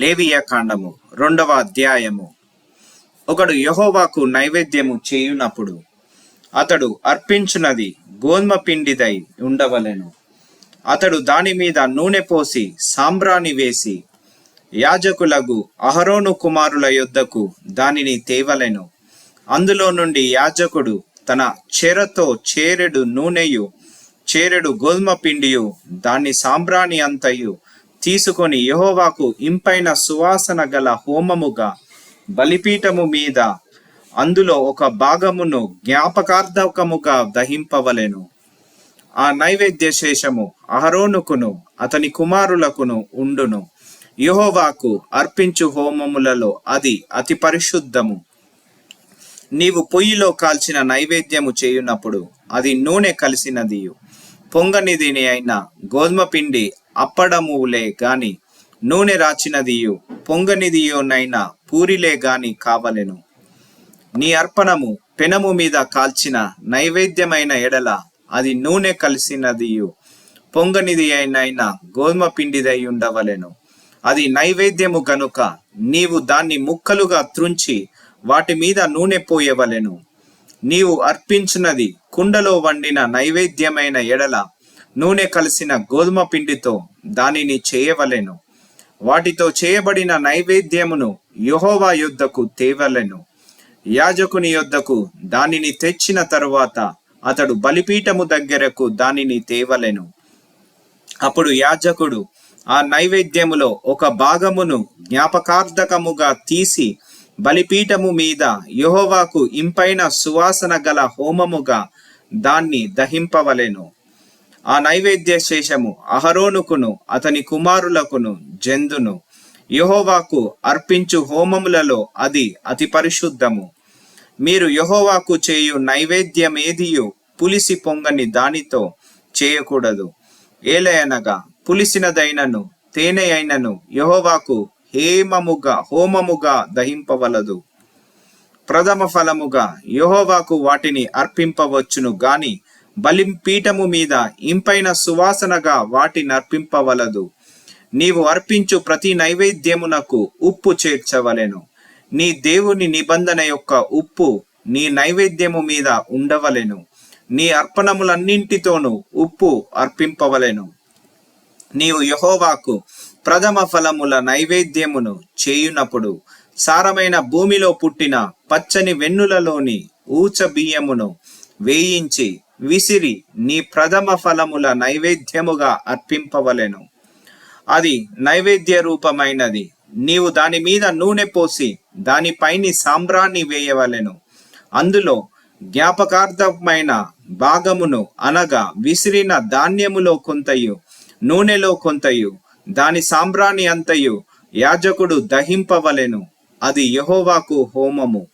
లేవియ కాండము రెండవ అధ్యాయము. ఒకడు యహోవాకు నైవేద్యము చేయునప్పుడు అతడు అర్పించున్నది గోధుమ పిండిదై ఉండవలెను. అతడు దాని మీద నూనె పోసి సాంబ్రాణి వేసి యాజకులగు అహరోను కుమారుల యొద్దకు దానిని తేవలెను. అందులో నుండి యాజకుడు తన చెరతో చేరెడు నూనెయు చేరెడు గోధుమ పిండియు దాన్ని సాంబ్రాణి అంతయు తీసుకొని యహోవాకు ఇంపైన సువాసన గల హోమముగా బలిపీఠము మీద అందులో ఒక భాగమును జ్ఞాపకార్థకముగా దహింపవలెను. ఆ నైవేద్య శేషము అహరోనుకును అతని కుమారులకును ఉండును. యహోవాకు అర్పించు హోమములలో అది అతి పరిశుద్ధము. నీవు పొయ్యిలో కాల్చిన నైవేద్యము చేయునప్పుడు అది నూనె కలిసినదియు. పొంగనిదిని అయిన గోధుమ పిండి అప్పడములే గాని నూనె రాచినదియు పొంగనిదియోనైనా పూరిలే గాని కావలెను. నీ అర్పణము పెనము మీద కాల్చిన నైవేద్యమైన ఎడల అది నూనె కలిసినదియు పొంగనిది అయినైనా గోధుమ పిండిదై ఉండవలెను. అది నైవేద్యము గనుక నీవు దాన్ని ముక్కలుగా త్రుంచి వాటి మీద నూనె పోయవలెను. నీవు అర్పించినది కుండలో వండిన నైవేద్యమైన ఎడల నూనె కలిసిన గోధుమ పిండితో దానిని చేయవలెను. వాటితో చేయబడిన నైవేద్యమును యహోవా యొద్దకు తేవలెను. యాజకుని యొద్దకు దానిని తెచ్చిన తరువాత అతడు బలిపీఠము దగ్గరకు దానిని తేవలెను. అప్పుడు యాజకుడు ఆ నైవేద్యములో ఒక భాగమును జ్ఞాపకార్థకముగా తీసి బలిపీఠము మీద యెహోవాకు ఇంపైన సువాసన గల హోమముగా దాన్ని దహింపవలెను. ఆ నైవేద్య శేషము అహరోనుకును అతని కుమారులకును జందును. యహోవాకు అర్పించు హోమములలో అది అతి పరిశుద్ధము. మీరు యహోవాకు చేయు నైవేద్యమేదియు పులిసి పొంగని దానితో చేయకూడదు. ఏలయనగా పులిసినదైనను తేనె అయినను యహోవాకు హేమముగా హోమముగా దహింపవలదు. ప్రథమ ఫలముగా యహోవాకు వాటిని అర్పింపవచ్చును గాని బలిపీఠము మీద ఇంపైన సువాసనగా వాటిని అర్పింపవలదు నీవు అర్పించు ప్రతి నైవేద్యమునకు ఉప్పు చేర్చవలెను. నీ దేవుని నిబంధన యొక్క ఉప్పు నీ నైవేద్యము మీద ఉండవలెను. నీ అర్పణములన్నింటితోనూ ఉప్పు అర్పింపవలెను. నీవు యహోవాకు ప్రథమ ఫలముల నైవేద్యమును చేయునప్పుడు సారమైన భూమిలో పుట్టిన పచ్చని వెన్నులలోని ఊచ బియ్యమును వేయించి విసిరి నీ ప్రథమ ఫలముల నైవేద్యముగా అర్పింపవలెను. అది నైవేద్య రూపమైనది. నీవు దాని మీద నూనె పోసి దానిపైని సాంబ్రాన్ని వేయవలెను. అందులో జ్ఞాపకార్థమైన భాగమును అనగా విసిరిన ధాన్యములో కొంతయు నూనెలో కొంతయు దాని సాంబ్రాణి అంతయు యాజకుడు దహింపవలెను. అది యహోవాకు హోమము.